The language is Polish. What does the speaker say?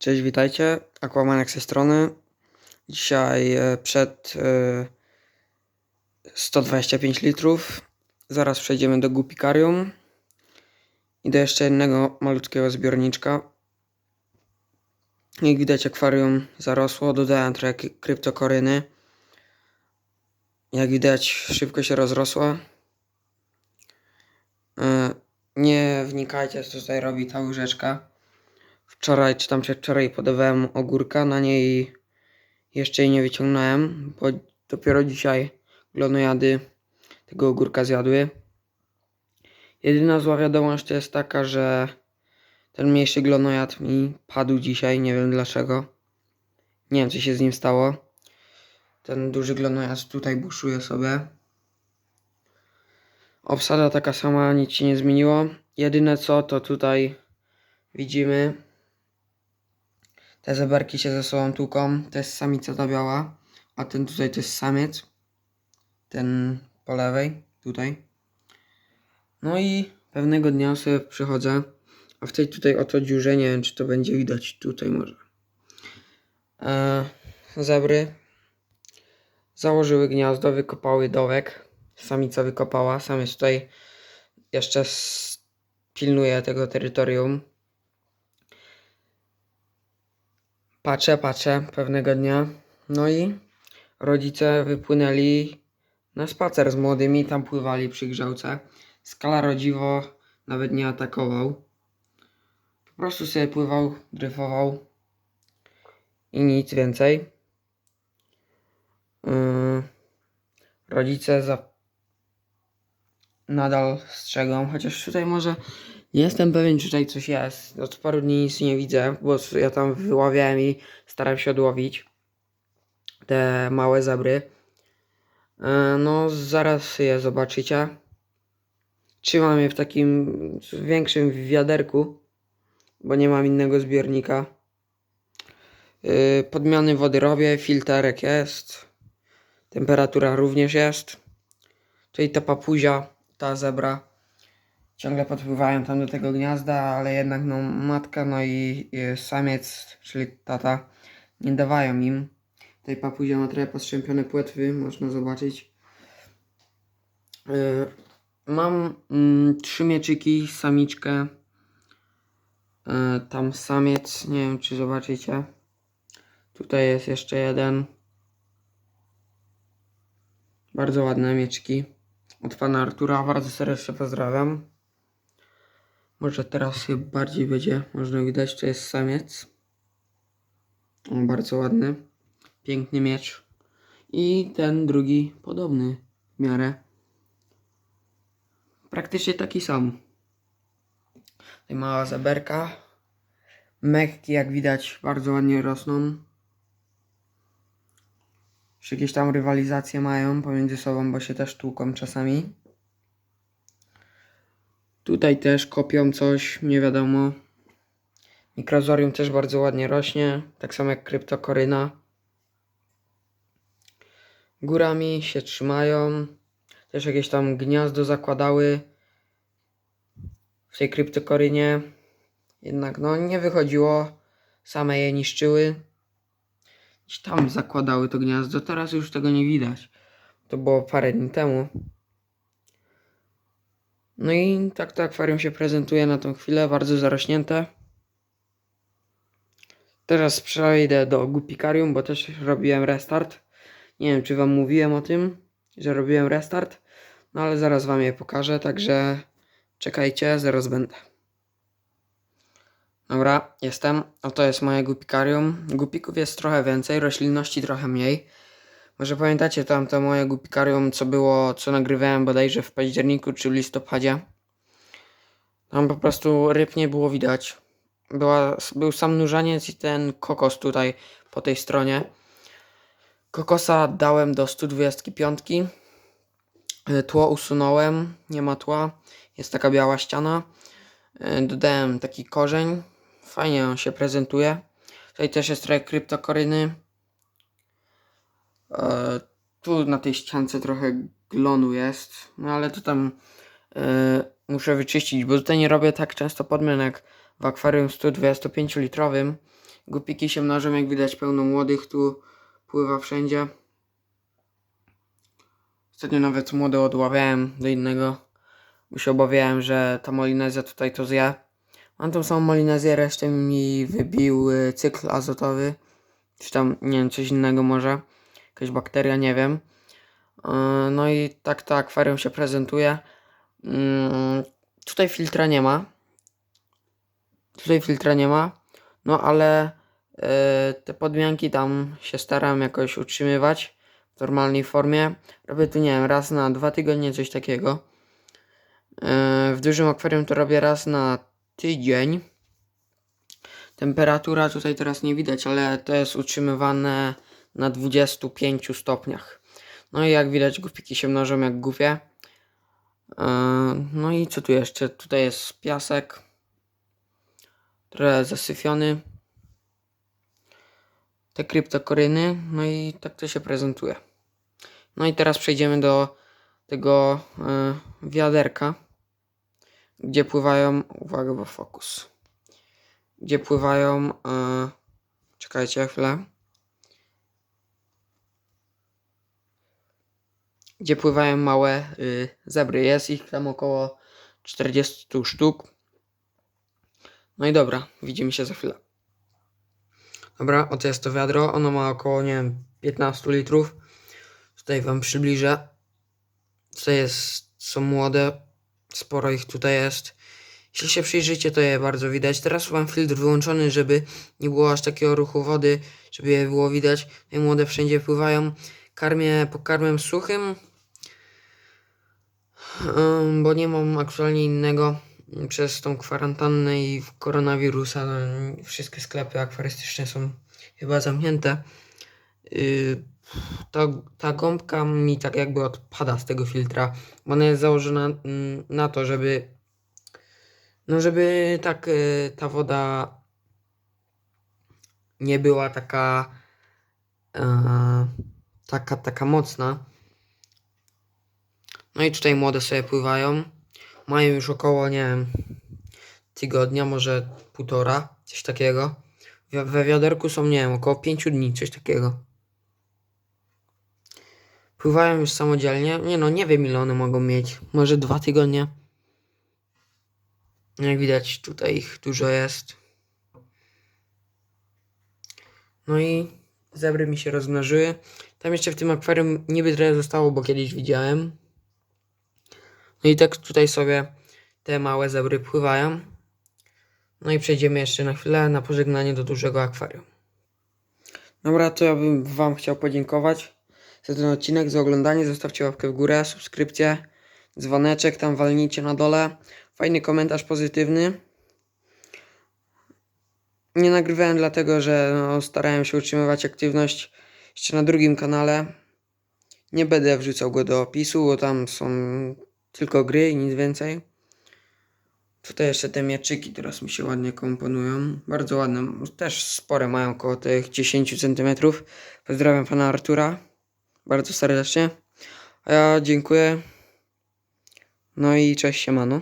Cześć, witajcie. Aquamanek z tej strony. Dzisiaj e, przed e, 125 litrów. Zaraz przejdziemy do Gupikarium i do jeszcze jednego malutkiego zbiorniczka. Jak widać akwarium zarosło, dodałem trochę kryptokoryny. Jak widać szybko się rozrosła. E, Nie wnikajcie co tutaj robi ta łyżeczka. Wczoraj czy tam przedwczoraj podawałem ogórka, na niej jeszcze jej nie wyciągnąłem, bo dopiero dzisiaj glonojady tego ogórka zjadły. Jedyna zła wiadomość to jest taka, że ten mniejszy glonojad mi padł dzisiaj, nie wiem dlaczego. Nie wiem co się z nim stało. Ten duży glonojad tutaj buszuje sobie. Obsada taka sama, nic się nie zmieniło. Jedyne co to tutaj widzimy te zeberki się ze sobą tłuką. To jest samica ta biała, a ten tutaj to jest samiec. Ten po lewej, tutaj. No i pewnego dnia sobie przychodzę, a w tej tutaj oto dziurze, nie wiem czy to będzie widać, tutaj może. E, zebry założyły gniazdo, wykopały dołek. Samica wykopała, samiec tutaj jeszcze pilnuje tego terytorium. Patrzę, patrzę pewnego dnia. No i rodzice wypłynęli na spacer z młodymi, tam pływali przy grzałce. Skala rodziwo nawet nie atakował. Po prostu sobie pływał, dryfował i nic więcej. Yy, rodzice za... nadal strzegą, chociaż tutaj może nie jestem pewien, czy tutaj coś jest. Od paru dni nic nie widzę, bo ja tam wyławiałem i staram się odłowić te małe zebry. E, No, zaraz je zobaczycie. Trzymam je w takim większym wiaderku, bo nie mam innego zbiornika. Yy, Podmiany wody robię, filterek jest. Temperatura również jest. Czyli ta papuzia, ta zebra ciągle podpływają tam do tego gniazda, ale jednak no matka, no i, samiec, czyli tata, nie dawają im. Tej papuzia ma trochę postrzępione płetwy, można zobaczyć. Yy, mam mm, trzy mieczyki, samiczkę. Yy, tam samiec, nie wiem czy zobaczycie. Tutaj jest jeszcze jeden. Bardzo ładne mieczki. Od pana Artura, bardzo serdecznie pozdrawiam. Może teraz się bardziej będzie można widać, to jest samiec. Bardzo ładny. Piękny miecz. I ten drugi podobny w miarę. Praktycznie taki sam. Tutaj mała zeberka. Mekki jak widać bardzo ładnie rosną. Już jakieś tam rywalizacje mają pomiędzy sobą, bo się też tłuką czasami. Tutaj też kopią coś, nie wiadomo. Mikrozorium też bardzo ładnie rośnie, tak samo jak kryptokoryna. Górami się trzymają. Też jakieś tam gniazdo zakładały w tej kryptokorynie. Jednak no nie wychodziło. Same je niszczyły. Tam zakładały to gniazdo, teraz już tego nie widać. To było parę dni temu. No i tak to akwarium się prezentuje na tą chwilę, bardzo zarośnięte. Teraz przejdę do Gupikarium, bo też robiłem restart. Nie wiem, czy wam mówiłem o tym, że robiłem restart, no ale zaraz wam je pokażę, także czekajcie, zaraz będę. Dobra, jestem. Oto jest moje gupikarium. Gupików jest trochę więcej, roślinności trochę mniej. Może pamiętacie tam to moje gupikarium, co było, co nagrywałem bodajże w październiku czy w listopadzie. Tam po prostu ryb nie było widać. Była, był sam nurzaniec i ten kokos tutaj po tej stronie. Kokosa dałem do 125. Y, Tło usunąłem, nie ma tła. Jest taka biała ściana. Y, Dodałem taki korzeń. Fajnie on się prezentuje. Tutaj też jest trochę kryptokoryny. E, tu na tej ściance trochę glonu jest, no ale to tam e, muszę wyczyścić, bo tutaj nie robię tak często podmian jak w akwarium 125-litrowym. Gupiki się mnożą, jak widać pełno młodych tu pływa wszędzie. Ostatnio nawet młode odławiałem do innego, bo się obawiałem, że ta molinezja tutaj to zje. Mam tą samą molinezję, resztę mi wybił y, cykl azotowy, czy tam, nie wiem, coś innego może, jakaś bakteria, nie wiem. Yy, No i tak to akwarium się prezentuje. Mm, Tutaj filtra nie ma. Tutaj filtra nie ma. No ale e, te podmianki tam się staram jakoś utrzymywać w normalnej formie. Robię tu, nie wiem, raz na dwa tygodnie coś takiego. W dużym akwarium to robię raz na tydzień. Temperatura tutaj teraz nie widać, ale to jest utrzymywane na 25 stopniach. No i jak widać, gufiki się mnożą jak gufie. E, No i co tu jeszcze? Tutaj jest piasek. Trochę zasyfiony. Te kryptokoryny. No i tak to się prezentuje. No i teraz przejdziemy do tego e, wiaderka, gdzie pływają. Uwaga, bo fokus. Gdzie pływają. E, czekajcie chwilę. gdzie pływają małe y, zebry. Jest ich tam około 40 sztuk. No i dobra, widzimy się za chwilę. Dobra, oto jest to wiadro. Ono ma około, nie wiem, 15 litrów. Tutaj wam przybliżę. Tutaj jest, są młode. Sporo ich tutaj jest. Jeśli się przyjrzycie, to je bardzo widać. Teraz mam filtr wyłączony, żeby nie było aż takiego ruchu wody, żeby je było widać. Te młode wszędzie pływają. Karmię pokarmem suchym, Ym, bo nie mam aktualnie innego przez tą kwarantannę i koronawirusa. ym, Wszystkie sklepy akwarystyczne są chyba zamknięte. Ta, ta gąbka mi tak jakby odpada z tego filtra, bo ona jest założona mm, na to, żeby no żeby tak y, ta woda nie była taka e, taka taka mocna. No i tutaj młode sobie pływają. Mają już około, nie wiem, tygodnia, może półtora, coś takiego. We, we wiaderku są, nie wiem, około 5 dni, coś takiego. Pływają już samodzielnie. Nie no, nie wiem ile one mogą mieć. Może dwa tygodnie. Jak widać, tutaj ich dużo jest. No i zebry mi się rozmnożyły. Tam jeszcze w tym akwarium niby trochę zostało, bo kiedyś widziałem. No i tak tutaj sobie te małe zebry pływają. No i przejdziemy jeszcze na chwilę na pożegnanie do dużego akwarium. Dobra, to ja bym Wam chciał podziękować za ten odcinek, za oglądanie. Zostawcie łapkę w górę, subskrypcję, dzwoneczek, tam walnijcie na dole. Fajny komentarz pozytywny. Nie nagrywałem dlatego, że no, starałem się utrzymywać aktywność jeszcze na drugim kanale. Nie będę wrzucał go do opisu, bo tam są tylko gry i nic więcej. Tutaj jeszcze te mieczyki teraz mi się ładnie komponują. Bardzo ładne. Też spore mają około tych 10 cm. Pozdrawiam pana Artura. Bardzo serdecznie. A ja dziękuję. No i cześć siemano.